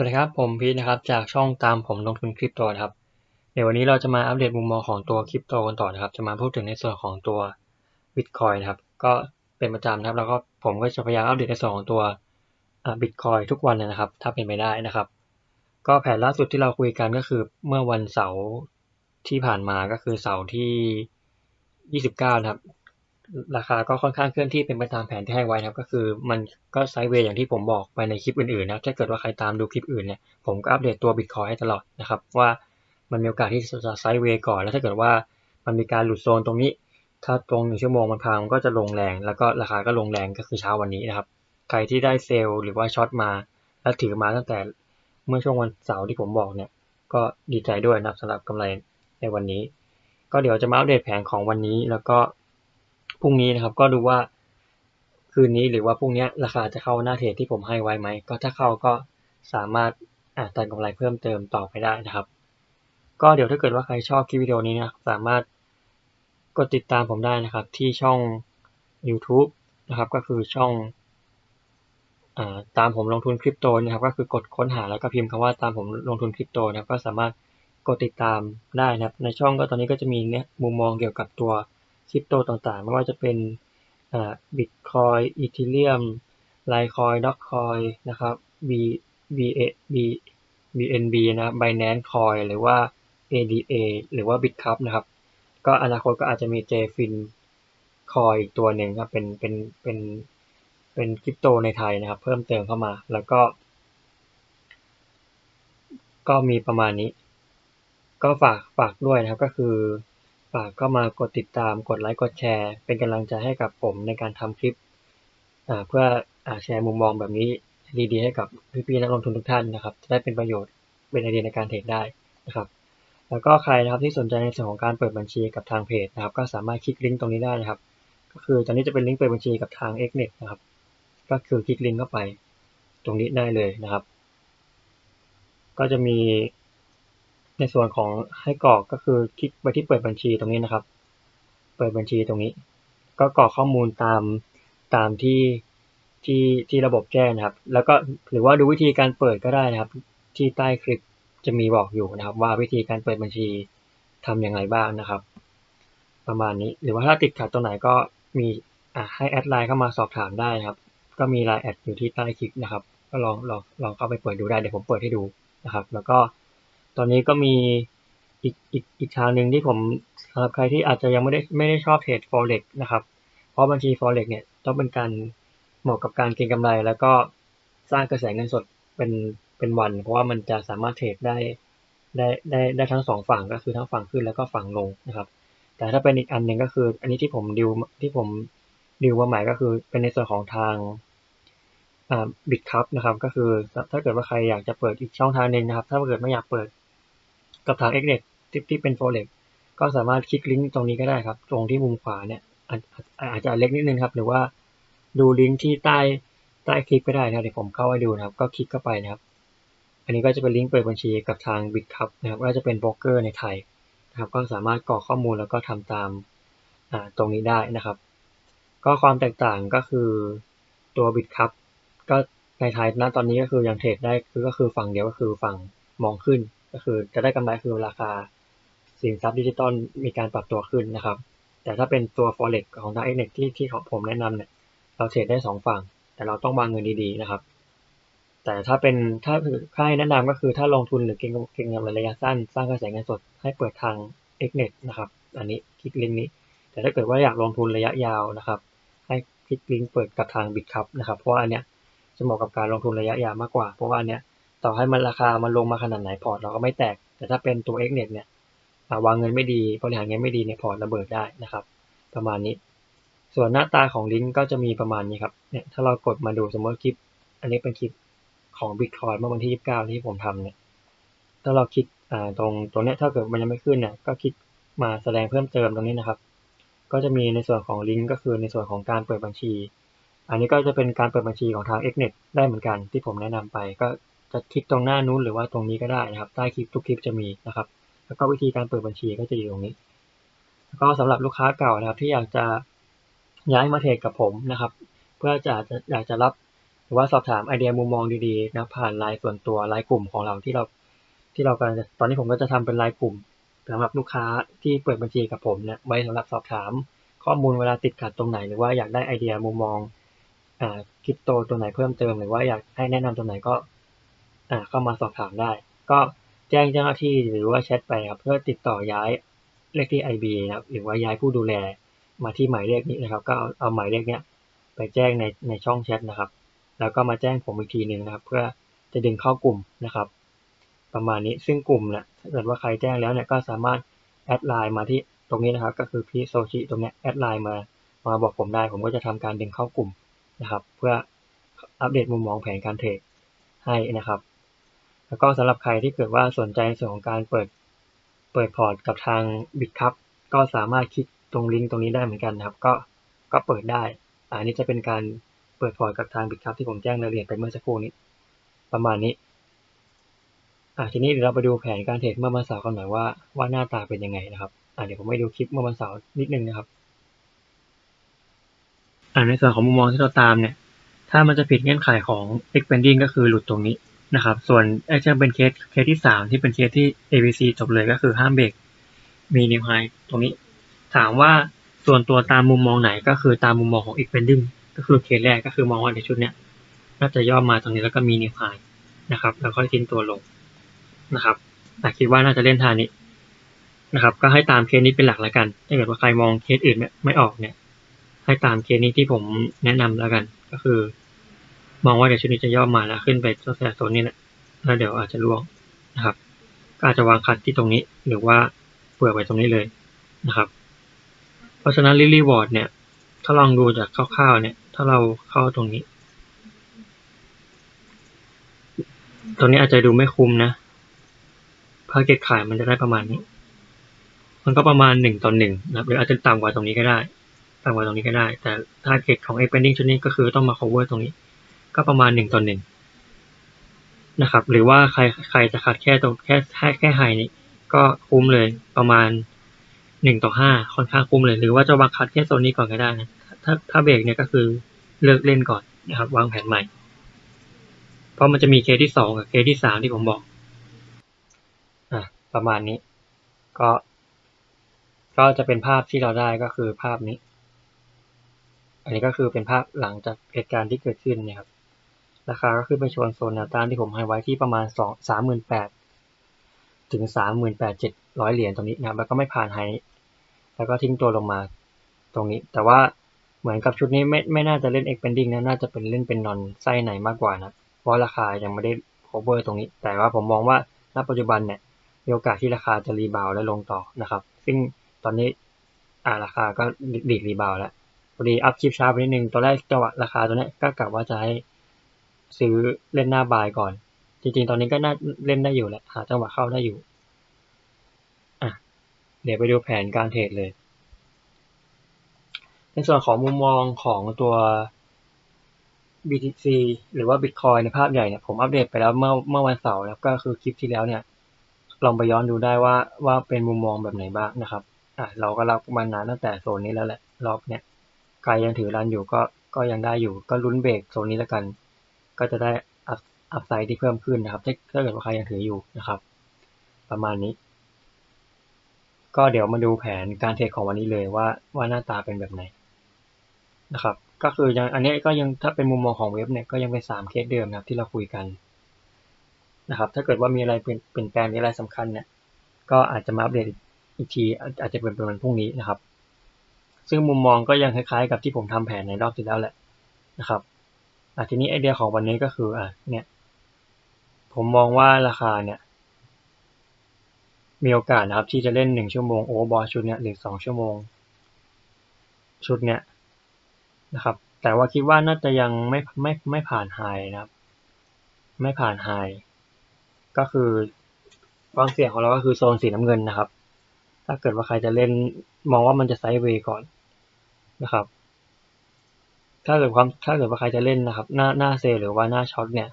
สวัสดีครับ ผมพีทนะครับ จากช่องตามผมลงทุนคริปโตครับ เดี๋ยววันนี้เราจะมาอัปเดตมุมมองของตัวคริปโตกันต่อนะครับ จะมาพูดถึงในส่วนของตัวบิตคอยนะครับ ก็เป็นประจำนะครับ แล้วก็ผมก็จะพยายามอัปเดตในส่วนของตัวบิตคอยทุกวันนะครับ ถ้าเป็นไปได้นะครับ ก็แผนล่าสุดที่เราคุยกันก็คือเมื่อวันเสาร์ที่ผ่านมาก็คือเสาร์ที่ 29 นะครับ ราคาก็ค่อนข้างเคลื่อนที่เป็นไปตามแผนที่ให้ไว้นะครับ ก็คือมันก็ไซด์เวย์อย่างที่ผมบอกไปในคลิปอื่นๆนะครับ ถ้าเกิดว่าใครตามดูคลิปอื่นเนี่ย ผมก็อัปเดตตัวบิตคอยให้ตลอดนะครับ ว่ามันมีโอกาสที่จะไซด์เวย์ก่อน แล้วถ้าเกิดว่ามันมีการหลุดโซนตรงนี้ ถ้าตรงหนึ่งชั่วโมงมันพังก็จะลงแรง แล้วก็ราคาก็ลงแรงก็คือเช้าวันนี้นะครับ ใครที่ได้เซลล์หรือว่าช็อตมา แล้วถือมาตั้งแต่เมื่อช่วงวันเสาร์ที่ผมบอกเนี่ย ก็ดีใจด้วยนะครับสำหรับกำไรในวันนี้ ก็เดี๋ยวจะมาอัปเดตแผนของวันนี้แล้วก็ พรุ่งนี้นะครับ ก็ดูว่าคืนนี้หรือว่าพรุ่งนี้ราคาจะเข้าหน้าเทรดที่ผมให้ไว้ไหม ก็ถ้าเข้าก็สามารถอ่าตัดกำไรเพิ่มเติมต่อไปได้นะครับ ก็เดี๋ยวถ้าเกิดว่าใครชอบคลิปวิดีโอนี้นะสามารถกดติดตามผมได้นะครับ ที่ช่อง YouTube นะครับ ก็คือช่องอตามผมลงทุนคริปโตนะครับ ก็คือกดค้นหาแล้วก็พิมพ์คำว่าตามผมลงทุนคริปโตนะครับ ก็สามารถกดติดตามได้นะครับ ในช่องก็ตอนนี้ก็จะมีเนี่ยมุมมองเกี่ยวกับตัว คริปโตต่างๆ ไม่ว่าจะเป็นบิตคอยอีเทเรียมไลคอยด็อกคอยนะครับ B B A B BNB นะ Binance Coin หรือว่า ADA หรือว่า Bitcup นะครับ ก็อนาคตก็อาจจะมี JFIN คอยอีกตัวหนึ่งครับเป็นเป็นเป็นเป็นคริปโตในไทยนะครับ เพิ่มเติมเข้ามาแล้วก็ ก็มีประมาณนี้ ก็ฝากฝากด้วยนะครับก็คือ ฝากเข้ามากดติดตาม กดไลค์ กดแชร์ เป็นกำลังใจให้กับผมในการทำคลิปเพื่อแชร์มุมมองแบบนี้ดีๆ ให้กับพี่ๆ นักลงทุนทุกท่านนะครับ จะได้เป็นประโยชน์ เป็นไอเดียในการเทรดได้นะครับ แล้วก็ใครนะครับที่สนใจในส่วนของการเปิดบัญชีกับทางเพจนะครับ ก็สามารถคลิกลิงก์ตรงนี้ได้นะครับ ก็คือตอนนี้จะเป็นลิงก์เปิดบัญชีกับทาง Xnet นะครับ ก็คือคลิกลิงก์เข้าไปตรงนี้ได้เลยนะครับ ก็จะมี ในส่วนของให้กรอกก็คือคลิกไปที่เปิดบัญชีตรงนี้นะครับ เปิดบัญชีตรงนี้ ก็กรอกข้อมูลตามตามที่ที่ที่ระบบแจ้งนะครับ แล้วก็หรือว่าดูวิธีการเปิดก็ได้นะครับ ที่ใต้คลิปจะมีบอกอยู่นะครับ ว่าวิธีการเปิดบัญชีทำอย่างไรบ้างนะครับ ประมาณนี้หรือว่าถ้าติดขัดตรงไหนก็มีอ่าให้แอดไลน์เข้ามาสอบถามได้นะครับ ก็มีไลน์แอดอยู่ที่ใต้คลิปนะครับ ก็ลองลองลองเข้าไปเปิดดูได้เดี๋ยวผมเปิดให้ดูนะครับ แล้วก็ ตอนนี้ก็มีอีกอีกอีกทางหนึ่งที่ผมสำหรับใครที่อาจจะยังไม่ได้ไม่ได้ชอบเทรด forex นะครับ เพราะบัญชี forex เนี่ยต้องเป็นการเหมาะกับการเก็งกำไร แล้วก็สร้างกระแสเงินสดเป็นเป็นวัน เพราะว่ามันจะสามารถเทรดได้ได้ได้ได้ทั้งสองฝั่งก็คือทั้งฝั่งขึ้นแล้วก็ฝั่งลงนะครับ แต่ถ้าเป็นอีกอันหนึ่งก็คือ อันนี้ที่ผมดิวที่ผมดิวมาใหม่ก็คือเป็นในส่วนของทางบิตคัพนะครับ ก็คือถ้าเกิดว่าใครอยากจะเปิดอีกช่องทางหนึ่งนะครับ ถ้าเกิดไม่อยากเปิด กับทาง x n e t ที่ที่เป็น forex ก็สามารถคลิกลิงก์ตรงนี้ก็ได้ครับ ตรงที่มุมขวาเนี่ยอาจจะเล็กนิดนึงครับ หรือว่าดูลิงก์ที่ใต้ใต้คลิปก็ได้นะเดี๋ยวผมเข้าไปดูนะครับ ก็คลิกเข้าไปนะครับ อันนี้ก็จะเป็นลิงก์เปิดบัญชีกับทาง BitCup นะครับก็จะเป็นโบรกเกอร์ในไทยนะครับ ก็สามารถกรอกข้อมูลแล้วก็ทำตามตรงนี้ได้นะครับ ก็ความแตกต่างก็คือตัว BitCup ก็ในไทยณตอนนี้ก็คือยังเทรดได้ก็คือฝั่งเดียวก็คือฝั่งมองขึ้น ก็คือจะได้กำไรคือราคาสินทรัพย์ดิจิตอลมีการปรับตัวขึ้นนะครับ แต่ถ้าเป็นตัว forex ของทาง x n e t ที่ที่ของผมแนะนำเนี่ยเราเทรดได้สองฝั่ง แต่เราต้องวางเงินดีๆนะครับ แต่ถ้าเป็นถ้าค่ายแนะนำก็คือถ้าลงทุนหรือเก็งเก็งกำไรระยะสั้นสร้างกระแสเงินสดให้เปิดทาง x n e t นะครับ อันนี้คลิกลิงก์นี้ แต่ถ้าเกิดว่าอยากลงทุนระยะยาวนะครับ ให้คลิกลิงก์เปิดกับทาง Bitcup นะครับ เพราะว่าอันเนี้ยจะเหมาะกับการลงทุนระยะยาวมากกว่า เพราะว่าอันเนี้ย ต่อให้มันราคามันลงมาขนาดไหนพอร์ตเราก็ไม่แตก แต่ถ้าเป็นตัว x n e t เนี่ยวางเงินไม่ดีบริหารเงินไม่ดีเนี่ยพอร์ตระเบิดได้นะครับ ประมาณนี้ ส่วนหน้าตาของลิงก์ก็จะมีประมาณนี้ครับเนี่ยถ้าเรากดมาดูสมมติคลิป อันนี้เป็นคลิปของ Bitcoin เมื่อวันที่ 29 ที่ผมทำเนี่ยถ้าเราคลิกอ่าตรงตรงเนี้ยถ้าเกิดมันยังไม่ขึ้นเนี่ยก็คลิกมาแสดงเพิ่มเติมตรงนี้นะครับ ก็จะมีในส่วนของลิงก์ก็คือในส่วนของการเปิดบัญชี อันนี้ก็จะเป็นการเปิดบัญชีของทาง Xnet ได้เหมือนกันที่ผมแนะนำไปก็ จะคลิกตรงหน้านู้นหรือว่าตรงนี้ก็ได้นะครับ ใต้คลิปทุกคลิปจะมีนะครับ แล้วก็วิธีการเปิดบัญชีก็จะอยู่ตรงนี้ แล้วก็สำหรับลูกค้าเก่านะครับ ที่อยากจะย้ายมาเทรดกับผมนะครับ เพื่อจะอยากจะรับหรือว่าสอบถามไอเดียมุมมองดีๆนะผ่านไลน์ส่วนตัวไลน์กลุ่มของเราที่เราที่เรากำลังตอนนี้ผมก็จะทำเป็นไลน์กลุ่มสำหรับลูกค้าที่เปิดบัญชีกับผมเนี่ยไว้สำหรับสอบถาม ข้อมูลเวลาติดขัดตรงไหน หรือว่าอยากได้ไอเดียมุมมองอ่าคริปโตตัวไหนเพิ่มเติม หรือว่าอยากให้แนะนำตัวไหนก็ อ่าเข้ามาสอบถามได้ ก็แจ้งเจ้าหน้าที่หรือว่าแชทไปครับเพื่อติดต่อย้ายเลขที่ IB นะครับหรือว่าย้ายผู้ดูแลมาที่หมายเลขนี้นะครับ ก็เอาเอาหมายเลขเนี้ยไปแจ้งในในช่องแชทนะครับ แล้วก็มาแจ้งผมอีกทีหนึ่งนะครับ เพื่อจะดึงเข้ากลุ่มนะครับ ประมาณนี้ซึ่งกลุ่มเนี่ยถ้าเกิดว่าใครแจ้งแล้วเนี่ยก็สามารถแอดไลน์มาที่ตรงนี้นะครับ ก็คือพี่โซชิตรงเนี้ยแอดไลน์มามาบอกผมได้ ผมก็จะทำการดึงเข้ากลุ่มนะครับ เพื่ออัปเดตมุมมองแผนการเทรดให้นะครับ แล้วก็สำหรับใครที่เกิดว่าสนใจในส่วนของการเปิดเปิดพอร์ตกับทางบิตคัพก็สามารถคลิกตรงลิงก์ตรงนี้ได้เหมือนกันนะครับ ก็ก็เปิดได้ อันนี้จะเป็นการเปิดพอร์ตกับทางบิตคัพที่ผมแจ้งรายละเอียดไปเมื่อสักครู่นี้ ประมาณนี้อะทีนี้เดี๋ยวเราไปดูแผนการเทรดเมื่อวันเสาร์กันหน่อยว่าว่าหน้าตาเป็นยังไงนะครับอะเดี๋ยวผมไปดูคลิปเมื่อวันเสาร์นิดนึงนะครับอ่าในส่วนของมุมมองที่เราตามเนี่ย ถ้ามันจะผิดเงื่อนไขของ expanding ก็คือหลุดตรงนี้ นะครับ ส่วนไอ้จะเป็นเคสเคสที่สามที่เป็นเคสที่ ABC จบเลยก็คือห้ามเบรกมีนิวไฮตรงนี้ ถามว่าส่วนตัวตามมุมมองไหนก็คือตามมุมมองของ expanding ก็คือเคสแรกก็คือมองว่าในชุดเนี้ยน่าจะย่อมาตรงนี้แล้วก็มีนิวไฮนะครับ แล้วค่อยทิ้งตัวลงนะครับแต่คิดว่าน่าจะเล่นท่านี้นะครับ ก็ให้ตามเคสนี้เป็นหลักแล้วกัน ถ้าเกิดว่าใครมองเคสอื่นไม่ไม่ออกเนี่ย ให้ตามเคสนี้ที่ผมแนะนำแล้วกัน ก็คือ มองว่าเดี๋ยวชุดนี้จะย่อมาแล้วขึ้นไปตั้งแต่โซนนี้แหละแล้วเดี๋ยวอาจจะล่วงนะครับ ก็อาจจะวางคัดที่ตรงนี้หรือว่าเปลือกไว้ตรงนี้เลยนะครับ เพราะฉะนั้นลิลี่วอร์ดเนี่ย ถ้าลองดูจากคร่าวๆเนี่ย ถ้าเราเข้าตรงนี้ ตรงนี้อาจจะดูไม่คุ้มนะพาเก็ตขายมันจะได้ประมาณนี้ มันก็ประมาณหนึ่งต่อหนึ่งนะครับหรืออาจจะต่ำกว่าตรงนี้ก็ได้ ต่ำกว่าตรงนี้ก็ได้ แต่ target ของ expanding ชุดนี้ก็คือต้องมา cover ตรงนี้ ก็ประมาณหนึ่งต่อหนึ่งนะครับ หรือว่าใครใครจะคัดแค่ตรงแค่แค่แค่ไฮนี้ก็คุ้มเลยประมาณหนึ่งต่อห้าค่อนข้างคุ้มเลย หรือว่าจะวางคัดแค่โซนนี้ก่อนก็ได้นะถ้าถ้าเบรกเนี่ยก็คือเลิกเล่นก่อนนะครับ วางแผนใหม่ เพราะมันจะมีเคสที่สองกับเคสที่สามที่ผมบอกอะประมาณนี้ ก็ ก็จะเป็นภาพที่เราได้ก็คือภาพนี้ อันนี้ก็คือเป็นภาพหลังจากเหตุการณ์ที่เกิดขึ้นเนี่ยครับ ราคาก็ขึ้นไปชนโซนแนวต้านที่ผมให้ไว้ที่ประมาณสองสามหมื่นแปดถึงสามหมื่นแปดเจ็ดร้อยเหรียญตรงนี้นะครับแล้วก็ไม่ผ่านไฮแล้วก็ทิ้งตัวลงมาตรงนี้ แต่ว่าเหมือนกับชุดนี้ไม่ไม่น่าจะเล่น expanding นะน่าจะเป็นเล่นเป็นนอนไส้ในมากกว่านะ เพราะราคายังไม่ได้ cover ตรงนี้ แต่ว่าผมมองว่าณปัจจุบันเนี่ยมีโอกาสที่ราคาจะรีบาวและลงต่อนะครับ ซึ่งตอนนี้อ่าราคาก็ดีดรีบาวแล้วพอดีอัพคลิปช้าไปนิดนึงตอนแรกจังหวะราคาตัวนี้ก็กะว่าจะให้ ซื้อเล่นหน้าบายก่อน จริงๆ ตอนนี้ก็น่าเล่นได้อยู่แหละหาจังหวะเข้าได้อยู่อะเดี๋ยวไปดูแผนการเทรดเลย ในส่วนของมุมมองของตัว BTC หรือว่า Bitcoin ในภาพใหญ่เนี่ยผมอัปเดตไปแล้วเมื่อเมื่อวันเสาร์แล้วก็คือคลิปที่แล้วเนี่ย ลองไปย้อนดูได้ว่าว่าเป็นมุมมองแบบไหนบ้างนะครับอะเราก็รับมานานตั้งแต่โซนนี้แล้วแหละรอบเนี่ยใครยังถือรันอยู่ก็ก็ยังได้อยู่ ก็ลุ้นเบรกโซนนี้แล้วกัน ก็จะได้อัพไซด์ที่เพิ่มขึ้นนะครับถ้าถ้าเกิดว่าใครยังถืออยู่นะครับ ประมาณนี้ ก็เดี๋ยวมาดูแผนการเทรดของวันนี้เลยว่าว่าหน้าตาเป็นแบบไหนนะครับ ก็คือยังอันนี้ก็ยังถ้าเป็นมุมมองของเว็บเนี่ยก็ยังเป็นสามเคสเดิมนะครับที่เราคุยกันนะครับ ถ้าเกิดว่ามีอะไรเปลี่ยนแปลงมีอะไรสำคัญเนี่ยก็อาจจะมาอัปเดตอีกทีอาจจะเป็นเป็นวันพรุ่งนี้นะครับ ซึ่งมุมมองก็ยังคล้ายๆกับที่ผมทำแผนในรอบที่แล้วแหละนะครับ อะทีนี้ไอเดียของวันนี้ก็คืออะเนี่ย ผมมองว่าราคาเนี่ย มีโอกาสนะครับที่จะเล่นหนึ่งชั่วโมงโอเวอร์บอลชุดเนี้ยหรือสองชั่วโมง ชุดเนี้ยนะครับ แต่ว่าคิดว่าน่าจะยังไม่ไม่ไม่ผ่านไฮนะครับ ไม่ผ่านไฮก็คือความเสี่ยงของเราก็คือโซนสีน้ำเงินนะครับ ถ้าเกิดว่าใครจะเล่นมองว่ามันจะไซด์เวย์ก่อนนะครับ ถ้าเกิดความถ้าเกิดว่าใครจะเล่นนะครับ หน้าหน้าเซลหรือว่าหน้าช็อตเนี่ย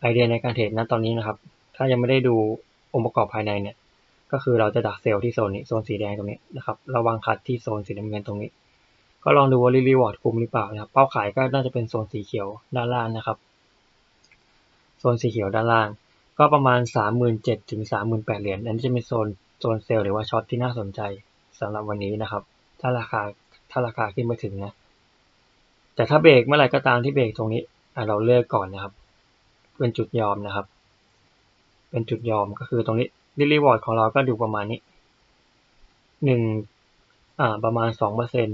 ไอเดียในการเทรดณตอนนี้นะครับ ถ้ายังไม่ได้ดูองค์ประกอบภายในเนี่ย ก็คือเราจะดักเซลที่โซนนี้โซนสีแดงตรงนี้นะครับระวังคัดที่โซนสีน้ำเงินตรงนี้ ก็ลองดูว่ารีวอร์ดคุ้มหรือเปล่านะครับ เป้าขายก็น่าจะเป็นโซนสีเขียวด้านล่างนะครับ โซนสีเขียวด้านล่าง ก็ประมาณสามหมื่นเจ็ดถึงสามหมื่นแปดเหรียญอันนี้จะเป็นโซนโซนเซลหรือว่าช็อตที่น่าสนใจสำหรับวันนี้นะครับ ถ้าราคาถ้าราคาขึ้นไปถึงนะ แต่ถ้าเบรกเมื่อไหร่ก็ตามที่เบรกตรงนี้เราเลือกก่อนนะครับ เป็นจุดยอมนะครับ เป็นจุดยอมก็คือตรงนี้ดิลิวอร์ดของเราก็ดูประมาณนี้หนึ่งอ่าประมาณสองเปอร์เซ็น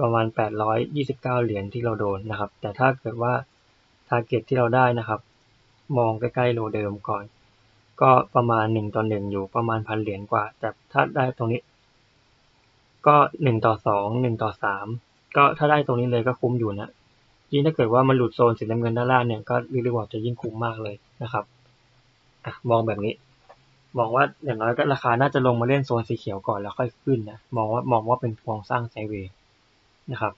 ประมาณแปดร้อยยี่สิบเก้าเหรียญที่เราโดนนะครับ แต่ถ้าเกิดว่าทาร์เก็ตที่เราได้นะครับ มองใกล้ๆโลเดิมก่อน ก็ประมาณหนึ่งต่อหนึ่งอยู่ประมาณพันเหรียญกว่า แต่ถ้าได้ตรงนี้ ก็หนึ่งต่อสองหนึ่งต่อสาม ก็ถ้าได้ตรงนี้เลยก็คุ้มอยู่นะยิ่งถ้าเกิดว่ามันหลุดโซนสีน้ำเงินด้านล่างเนี่ยก็รีวอร์ดจะยิ่งคุ้มมากเลยนะครับอมองแบบนี้ มองว่าอย่างน้อยก็ราคาน่าจะลงมาเล่นโซนสีเขียวก่อนแล้วค่อยขึ้นนะมองว่ามองว่าเป็นโครงสร้างไซเวย์นะครับ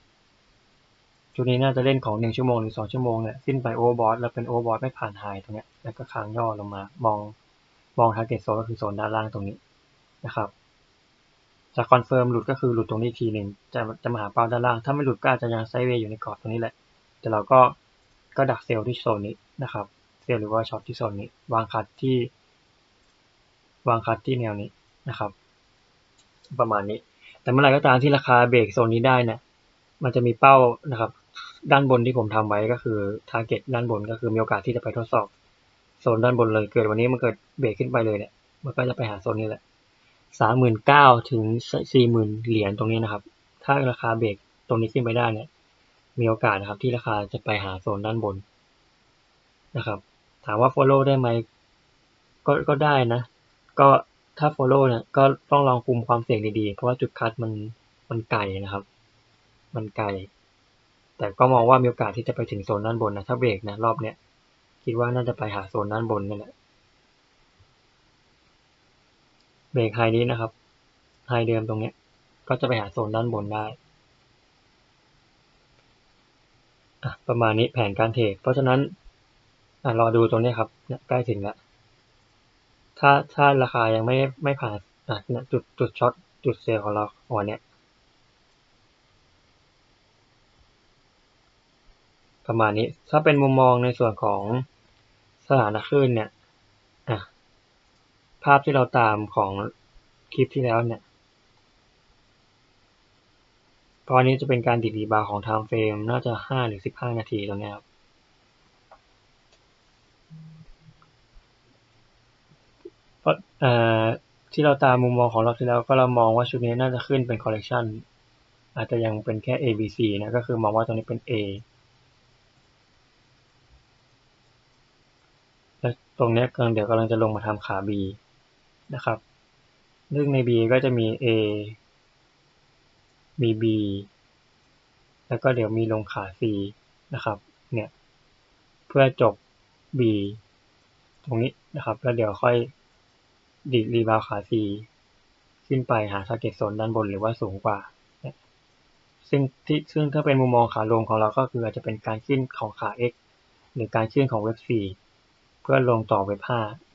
ชุดนี้น่าจะเล่นของหนึ่งชั่วโมงหรือสองชั่วโมงเนี่ยขึ้นไปโอเวอร์บอทแล้วเป็นโอเวอร์บอทไม่ผ่านไฮตรงเนี้ยแล้วก็ค้างย่อลงมามองมองทาร์เก็ตโซนก็คือโซนด้านล่างตรงนี้นะครับ จะคอนเฟิร์มหลุดก็คือหลุดตรงนี้ทีหนึ่งจะจะมาหาเป้าด้านล่าง ถ้าไม่หลุดก็อาจจะยังไซเวย์อยู่ในกรอบตรงนี้แหละ แต่เราก็ก็ดักเซลล์ที่โซนนี้นะครับ เซลล์หรือว่าช็อตที่โซนนี้ วางคัดที่ วางคัดที่แนวนี้นะครับ ประมาณนี้ แต่เมื่อไหร่ก็ตามที่ราคาเบรกโซนนี้ได้เนี่ยมันจะมีเป้านะครับ ด้านบนที่ผมทำไว้ก็คือทาร์เก็ตด้านบนก็คือมีโอกาสที่จะไปทดสอบโซนด้านบนเลย เกิดวันนี้มันเกิดเบรกขึ้นไปเลยเนี่ย มันก็จะไปหาโซนนี้แหละ สามหมื่นเก้าถึงสี่หมื่นเหรียญตรงนี้นะครับ ถ้าราคาเบรกตรงนี้ขึ้นไปได้เนี่ย มีโอกาสนะครับที่ราคาจะไปหาโซนด้านบนนะครับ ถามว่า follow ได้ไหมก็ก็ได้นะ ก็ถ้า follow เนี่ยก็ต้องลองคุมความเสี่ยงดีๆ เพราะว่าจุดคัดมันมันไกลนะครับ มันไกล แต่ก็มองว่ามีโอกาสที่จะไปถึงโซนด้านบนนะ ถ้าเบรกนะรอบเนี้ย คิดว่าน่าจะไปหาโซนด้านบนนี่แหละ เบรกไฮนี้นะครับไฮเดิมตรงนี้ก็จะไปหาโซนด้านบนได้ประมาณนี้แผนการเทรดเพราะฉะนั้นอรอดูตรงนี้ครับใกล้ถึงแล้วถ้าถ้าราคายังไม่ไม่ผ่านจุดจุดช็อตจุดเซลของเราหัวเนี้ยประมาณนี้ถ้าเป็นมุมมองในส่วนของสถานะคลื่นเนี่ย ภาพที่เราตามของคลิปที่แล้วเนี่ยตอนนี้จะเป็นการดิดรีบาร์ของไทม์เฟรมน่าจะห้าหรือสิบห้านาทีตรงนี้ครับ เพราะที่เราตามมุมมองของเราที่แล้วก็เรามองว่าชุดนี้น่าจะขึ้นเป็นคอลเลกชันอาจจะยังเป็นแค่ A B C นะก็คือมองว่าตรงนี้เป็น A และตรงนี้กำลังเดี๋ยวกำลังจะลงมาทำขา B นะครับซึ่งใน B ก็จะมี A มี B แล้วก็เดี๋ยวมีลงขา C นะครับ เนี่ย เพื่อจบ B ตรงนี้นะครับ แล้วเดี๋ยวค่อยดีดรีบาวขา C ขึ้นไปหาทาร์เก็ตโซนด้านบนหรือว่าสูงกว่า ซึ่งที่ซึ่งถ้าเป็นมุมมองขาลงของเราก็คืออาจจะเป็นการขึ้นของขา X หรือการขึ้นของเว็บ4เพื่อลงต่อเว็บ5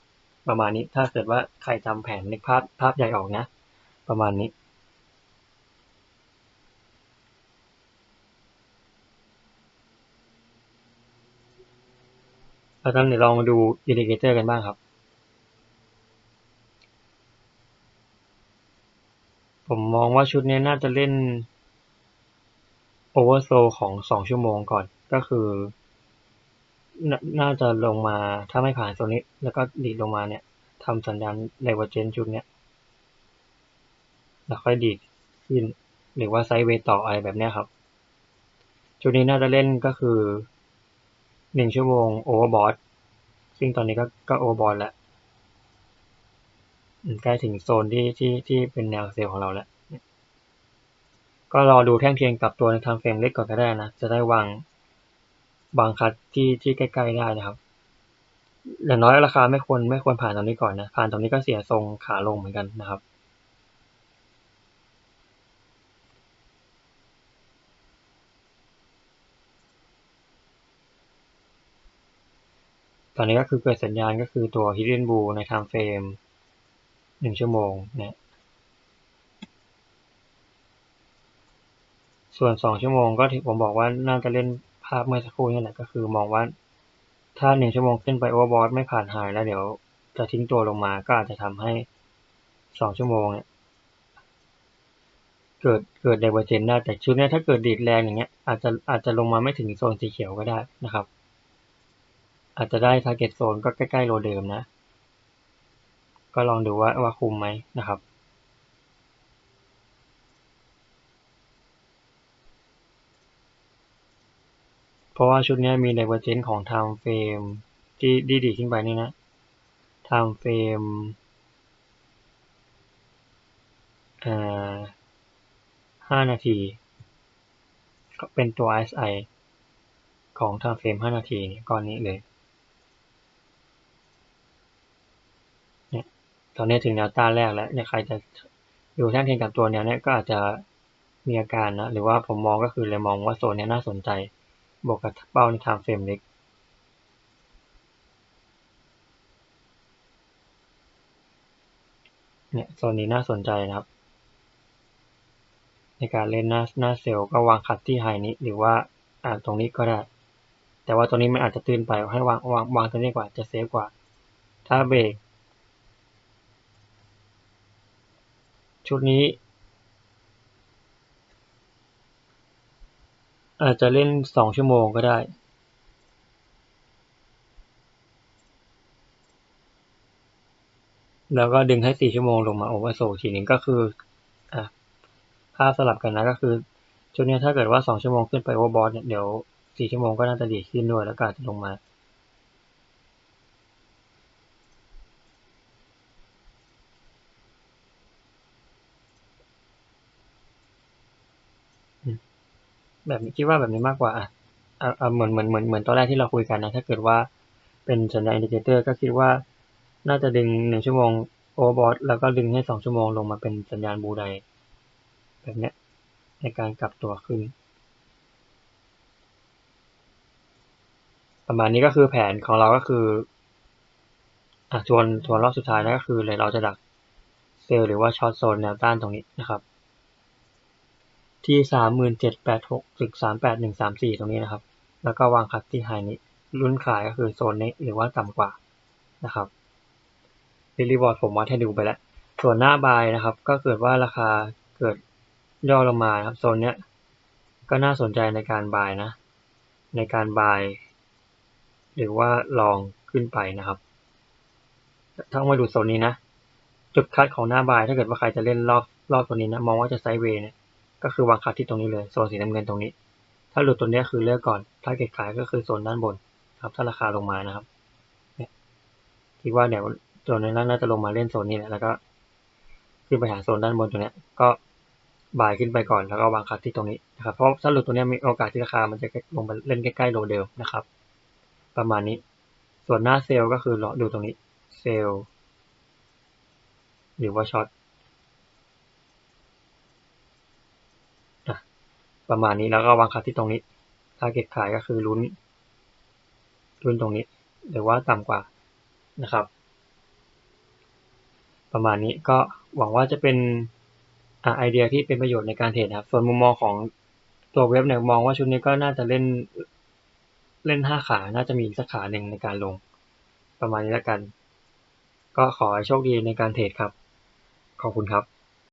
ประมาณนี้ถ้าเกิดว่าใครจำแผนนึกภาพภาพใหญ่ออกนะ ประมาณนี้ แล้วกันเดี๋ยวลองมาดูอินดิเคเตอร์กันบ้างครับ ผมมองว่าชุดนี้น่าจะเล่นโอเวอร์โซของสองชั่วโมงก่อนก็คือ น่าจะลงมาถ้าไม่ผ่านโซนนี้ แล้วก็ดีดลงมาเนี่ยทำสัญญาณไดเวอร์เจนชุดเนี้ยแล้วค่อยดีดขึ้น หรือว่าไซด์เวย์ต่ออะไรแบบนี้ครับชุดนี้น่าจะเล่นก็คือหนึ่งชั่วโมงโอเวอร์บอทซึ่งตอนนี้ก็ก็โอเวอร์บอทแล้วใกล้ถึงโซนที่ที่ที่เป็นแนวเซลล์ของเราแล้ว ก็รอดูแท่งเทียนกับตัวในทางเฟรมเล็กก่อนก็ได้นะ จะได้วาง บางคัดที่ที่ใกล้ๆได้นะครับ อย่างน้อยราคาไม่ควรไม่ควรผ่านตรงนี้ก่อนนะ ผ่านตรงนี้ก็เสียทรงขาลงเหมือนกันนะครับตอนนี้ก็คือเกิดสัญญาณก็คือตัว hidden blue ใน time frame หนึ่งชั่วโมงเนี่ยส่วนสองชั่วโมงก็ที่ผมบอกว่าน่าจะเล่นาพเมื่อสักครู่นี่แหละก็คือมองว่าถ้าหนึ่งชั่วโมงขึ้นไปโอเวอร์บอทไม่ผ่านไฮแล้วเดี๋ยวจะทิ้งตัวลงมาก็อาจจะทำให้สองชั่วโมงเนี่ยเกิดเกิดไดเวอร์เจนได้แต่ชุดนี้ถ้าเกิดดีดแรงอย่างเงี้ยอาจจะอาจจะลงมาไม่ถึงโซนสีเขียวก็ได้นะครับ อาจจะได้ทาร์เก็ตโซนก็ใกล้ๆโลเดิมนะ ก็ลองดูว่าว่าคุมไหมนะครับ เพราะว่าชุดนี้มีไดเวอร์เจนของ time frame ที่ดีดีขึ้นไปนี่นะ time frame ห้านาที ก็เป็นตัว RSI ของ time frame ห้านาทีก้อนนี้เลยเนี่ยตอนนี้ถึงแนวต้านแรกแล้วเนี่ยใครจะอยู่แท่งเทียนกับตัวแนวเนี้ยก็อาจจะมีอาการนะ หรือว่าผมมองก็คือเลยมองว่าโซนนี้น่าสนใจ บวกกับเป้าใน time frame เล็กเนี่ยโซนนี้น่าสนใจนะครับ ในการเล่นหน้าหน้าเซลล์ก็วางคัดที่ไฮนี้หรือว่าอ่าตรงนี้ก็ได้ แต่ว่าตรงนี้มันอาจจะตื่นไปให้วางวางวางตรงนี้กว่าจะเซฟกว่า ถ้าเบรกชุดนี้ อาจจะเล่นสองชั่วโมงก็ได้แล้วก็ดึงให้สี่ชั่วโมงลงมาโอเวอร์โซทีนึงก็คืออะภาพสลับกันนะก็คือชุดนี้ถ้าเกิดว่าสองชั่วโมงขึ้นไปโอเวอร์บอสเนี่ยเดี๋ยวสี่ชั่วโมงก็น่าจะดีขึ้นด้วยแล้วก็จะลงมา แบบนี้คิดว่าแบบนี้มากกว่าอะอ่าเหมือนเหมือนเหมือนเหมือนตอนแรกที่เราคุยกันนะ ถ้าเกิดว่าเป็นสัญญาณอินดิเคเตอร์ก็คิดว่า น่าจะดึงหนึ่งชั่วโมงโอเวอร์บอทแล้วก็ดึงให้สองชั่วโมงลงมาเป็นสัญญาณบูไดแบบเนี้ยในการกลับตัวขึ้น ประมาณนี้ก็คือแผนของเราก็คืออะทวนทวนรอบสุดท้ายนะก็คือเลยเราจะดักเซลล์หรือว่าช็อตโซนแนวต้านตรงนี้นะครับ ที่สามหมื่นเจ็ดแปดหกถึงสามแปดหนึ่งสามสี่ตรงนี้นะครับ แล้วก็วางคัดที่ไฮนี้ รุ่นขายก็คือโซนนี้หรือว่าต่ำกว่านะครับรีรีบอร์ดผมวัดให้ดูไปแล้ว ส่วนหน้าบายนะครับ ก็เกิดว่าราคาเกิดย่อลงมาครับโซนเนี้ยก็น่าสนใจในการบายนะ ในการบาย หรือว่าลองขึ้นไปนะครับถ้ามาดูโซนนี้นะ จุดคัดของหน้าบายถ้าเกิดว่าใครจะเล่นรอบรอบตัวนี้นะ มองว่าจะไซด์เวย์เนี่ย ก็คือวางคัดที่ตรงนี้เลยโซนสีน้ำเงินตรงนี้ ถ้าหลุดตัวนี้คือเลือกก่อน ถ้าเก็ตขายก็คือโซนด้านบนครับ ถ้าราคาลงมานะครับเนี่ยคิดว่าเดี๋ยวโซนนั้นน่าจะลงมาเล่นโซนนี้แหละแล้วก็ขึ้นไปหาโซนด้านบนตัวเนี้ยก็บายขึ้นไปก่อนแล้วก็วางคัดที่ตรงนี้นะครับเพราะถ้าหลุดตัวนี้มีโอกาสที่ราคามันจะลงมาเล่นใกล้ๆโลเดิมนะครับ ประมาณนี้ ส่วนหน้าเซลล์ก็คือรอดูตรงนี้เซลล์หรือว่าช็อต ประมาณนี้แล้วก็วางคัดที่ตรงนี้ t a r g e t ขายก็คือลุ้นลุ้นตรงนี้ หรือว่าต่ำกว่านะครับ ประมาณนี้ก็หวังว่าจะเป็นไอเดียที่เป็นประโยชน์ในการเทรดนะครับ ส่วนมุมมองของตัวเว็บเนี่ยมองว่าชุดนี้ก็น่าจะเล่นเล่นห้าขา น่าจะมีสักขาหนึ่งในการลง ประมาณนี้แล้วกัน ก็ขอให้โชคดีในการเทรดครับ ขอบคุณครับ